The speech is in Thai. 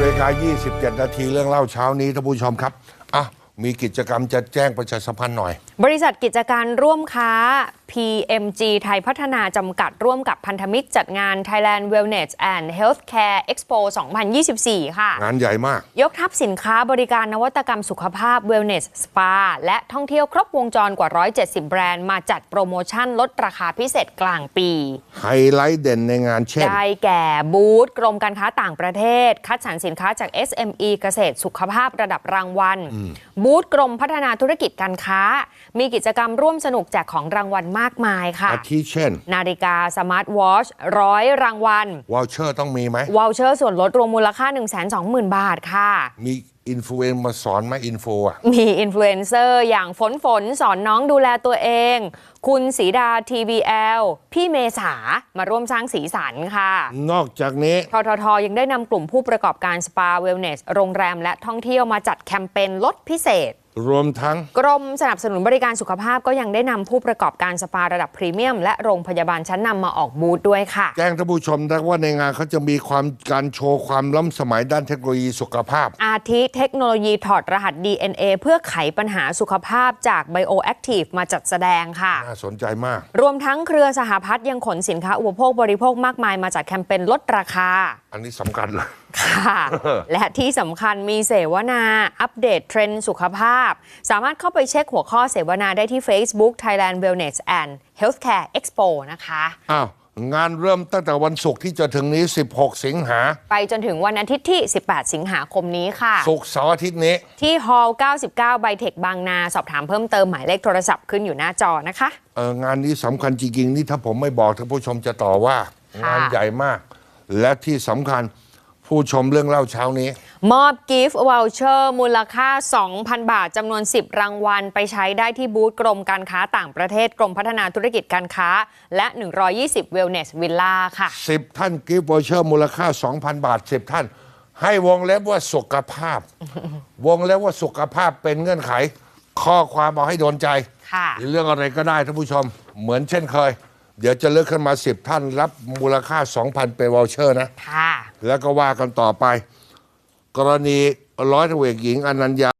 เวลา 27 นาทีเรื่องเล่าเช้านี้ท่านผู้ชมครับอะ มีกิจกรรมจะแจ้งประชาสัมพันธ์หน่อย บริษัทกิจการร่วมค้า PMG ไทยพัฒนาจำกัดร่วมกับพันธมิตรจัดงาน Thailand Wellness and Healthcare Expo 2024 ค่ะ งานใหญ่มาก ยกทัพสินค้าบริการนวัตกรรมสุขภาพ Wellness Spa และท่องเที่ยวครบวงจรกว่า 170 แบรนด์มาจัดโปรโมชั่นลดราคาพิเศษกลางปี ไฮไลท์เด่นในงานเช่น ได้แก่บูธกรมการค้าต่างประเทศ คัดสรรสินค้าจาก SME เกษตรสุขภาพระดับรางวัลบูธกรมพัฒนาธุรกิจการค้า มีกิจกรรมร่วมสนุกแจกของรางวัลมากมายค่ะ อาทิเช่น นาฬิกาสมาร์ทวอชร้อยรางวัลวอลเชอร์ต้องมีไหมวอลเชอร์ส่วนลดรวมมูลค่า 120,000 บาทค่ะ มี อินฟลูเอนซ์มาสอนไหมอินโฟอะ มีอินฟลูเอนเซอร์อย่างฝนฝนสอนน้องดูแลตัวเอง คุณสีดา TVL พี่เมษามาร่วมสร้างสีสันค่ะ นอกจากนี้ทททยังได้นำกลุ่มผู้ประกอบการสปาเวลเนส โรงแรมและท่องเที่ยวมาจัดแคมเปญลดพิเศษ รวมทั้ง กรมสนับสนุนบริการสุขภาพก็ยังได้นำผู้ประกอบการสปาระดับพรีเมียม และโรงพยาบาลชั้นนำมาออกบูธด้วยค่ะ แจ้งท่านผู้ชมนะว่าในงานเขาจะมีความการโชว์ความล้ำสมัยด้านเทคโนโลยีสุขภาพ อาทิเทคโนโลยีถอดรหัส DNA เพื่อไขปัญหาสุขภาพจาก Bioactive มาจัดแสดงค่ะ น่าสนใจมาก รวมทั้งเครือสหพัฒน์ยังขนสินค้าอุปโภคบริโภคมากมายมาจัดแคมเปญลดราคา อันนี้สำคัญเลย ค่ะ และที่สำคัญมีเสวนา อัปเดตเทรนด์สุขภาพ สามารถเข้าไปเช็คหัวข้อเสวนาได้ที่ Facebook Thailand Wellness and Healthcare Expo นะคะอ้าวงานเริ่มตั้งแต่วันศุกร์ที่จะถึงนี้ 16 สิงหา ไปจนถึงวันอาทิตย์ที่ 18 สิงหาคมนี้ค่ะศุกร์เสาร์อาทิตย์นี้ ที่ฮอลล์99 ไบเทคบางนา สอบถามเพิ่มเติมหมายเลขโทรศัพท์ขึ้นอยู่หน้าจอนะคะเอองานนี้สำคัญจริงๆ นี่ถ้าผมไม่บอกท่านผู้ชมจะต่อว่าค่ะงานใหญ่มาก และที่สำคัญ ผู้ชมเรื่องเล่าเช้านี้ มอบกิฟต์ว o ลเชอร์มูลค่า 2,000 บาทจำนวน 10 รางวัล ไปใช้ได้ที่บูธกรมการค้าต่างประเทศกรมพัฒนาธุรกิจการค้า และ 120 Wellness Villa ค่ะ 10 ท่านกิฟต์วอเชอร์มูลค่า 2,000 บาท 10 ท่าน ให้วงเล็บว่าสุขภาพ วงเล็บว่าสุขภาพเป็นเงื่อนไข ข้อความเอาให้โดนใจค่ะเรื่องอะไรก็ได้ท่านผู้ชมเหมือนเช่นเคย เดี๋ยวจะเลือกขึ้นมา 10 ท่านรับมูลค่า 2,000 เป็นวอเชอร์นะค่ะ แล้วก็ว่ากันต่อไป กรณีร้อยตำรวจหญิงอนัญญา